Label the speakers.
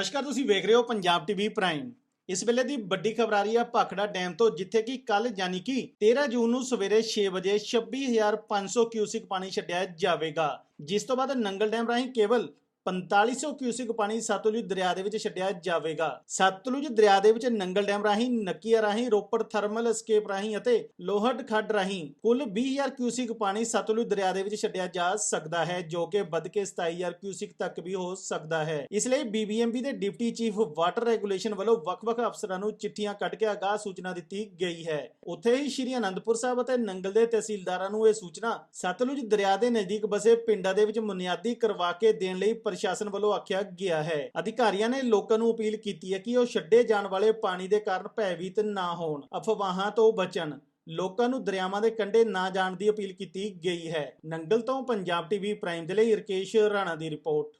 Speaker 1: ਨਮਸਕਾਰ, ਤੁਸੀਂ ਵੇਖ ਰਹੇ ਹੋ ਪੰਜਾਬ ਟੀਵੀ ਪ੍ਰਾਈਮ। ਇਸ ਵੇਲੇ ਦੀ ਵੱਡੀ ਖਬਰ ਆ ਰਹੀ ਹੈ ਭਾਖੜਾ ਡੈਮ ਤੋਂ, ਜਿੱਥੇ ਕਿ ਕੱਲ ਯਾਨੀ ਕਿ 13 ਜੂਨ ਨੂੰ ਸਵੇਰੇ 6 ਵਜੇ 26500 ਕਿਊਸਿਕ ਪਾਣੀ ਛੱਡਿਆ ਜਾਵੇਗਾ। ਜਿਸ ਤੋਂ ਬਾਅਦ ਨੰਗਲ ਡੈਮ ਰਾਹੀਂ ਕੇਵਲ 4500 ਕਿਊਸਿਕ ਪਾਣੀ ਸਤਲੁਜ ਦਰਿਆ ਦੇ ਵਿੱਚ ਛੱਡਿਆ ਜਾਵੇਗਾ। ਸਤਲੁਜ ਦਰਿਆ ਦੇ ਵਿੱਚ ਨੰਗਲ ਡੈਮ ਰਾਹੀਂ, ਨੱਕੀਆ ਰਾਹੀਂ, ਰੋਪੜ ਥਰਮਲ escape ਰਾਹੀਂ ਅਤੇ ਲੋਹਟ ਖੱਡ ਰਾਹੀਂ ਕੁੱਲ 20000 ਕਿਊਸਿਕ ਪਾਣੀ ਸਤਲੁਜ ਦਰਿਆ ਦੇ ਵਿੱਚ ਛੱਡਿਆ ਜਾ ਸਕਦਾ ਹੈ, ਜੋ ਕਿ ਵੱਧ ਕੇ 27000 ਕਿਊਸਿਕ ਤੱਕ ਵੀ ਹੋ ਸਕਦਾ ਹੈ। ਇਸ ਲਈ BBMB ਦੇ ਡਿਪਟੀ ਚੀਫ ਵਾਟਰ ਰੈਗੂਲੇਸ਼ਨ ਵੱਲੋਂ ਵੱਖ-ਵੱਖ ਅਫਸਰਾਂ ਨੂੰ ਚਿੱਠੀਆਂ ਕੱਢ ਕੇ ਆਗਾਹ ਸੂਚਨਾ ਦਿੱਤੀ ਗਈ ਹੈ। ਉੱਥੇ ਹੀ ਸ਼੍ਰੀ ਅਨੰਦਪੁਰ ਸਾਹਿਬ ਅਤੇ ਨੰਗਲ ਦੇ ਤਹਿਸੀਲਦਾਰਾਂ ਨੂੰ ਇਹ ਸੂਚਨਾ ਸਤਲੁਜ ਦਰਿਆ ਦੇ ਨਜ਼ਦੀਕ ਬਸੇ ਪਿੰਡਾਂ ਦੇ ਵਿੱਚ ਬੁਨਿਆਦੀ ਕਰਵਾ ਕੇ ਦੇਣ ਲਈ ਪ੍ਰਸ਼ਾਸਨ ਵੱਲੋਂ ਆਖਿਆ ਗਿਆ ਹੈ। ਅਧਿਕਾਰੀਆਂ ਨੇ ਲੋਕਾਂ ਨੂੰ ਅਪੀਲ ਕੀਤੀ ਹੈ ਕਿ ਉਹ ਛੱਡੇ ਜਾਣ ਵਾਲੇ ਪਾਣੀ ਦੇ ਕਾਰਨ ਭੈਭੀਤ ਨਾ ਹੋਣ, ਅਫਵਾਹਾਂ ਤੋਂ ਬਚਣ। ਲੋਕਾਂ ਨੂੰ ਦਰਿਆਵਾਂ ਦੇ ਕੰਢੇ ਨਾ ਜਾਣ ਦੀ ਅਪੀਲ ਕੀਤੀ ਗਈ ਹੈ। ਨੰਗਲ ਤੋਂ ਪੰਜਾਬ ਟੀਵੀ ਪ੍ਰਾਈਮ ਦੇ ਲਈ ਰਕੇਸ਼ ਰਾਣਾ ਦੀ ਰਿਪੋਰਟ।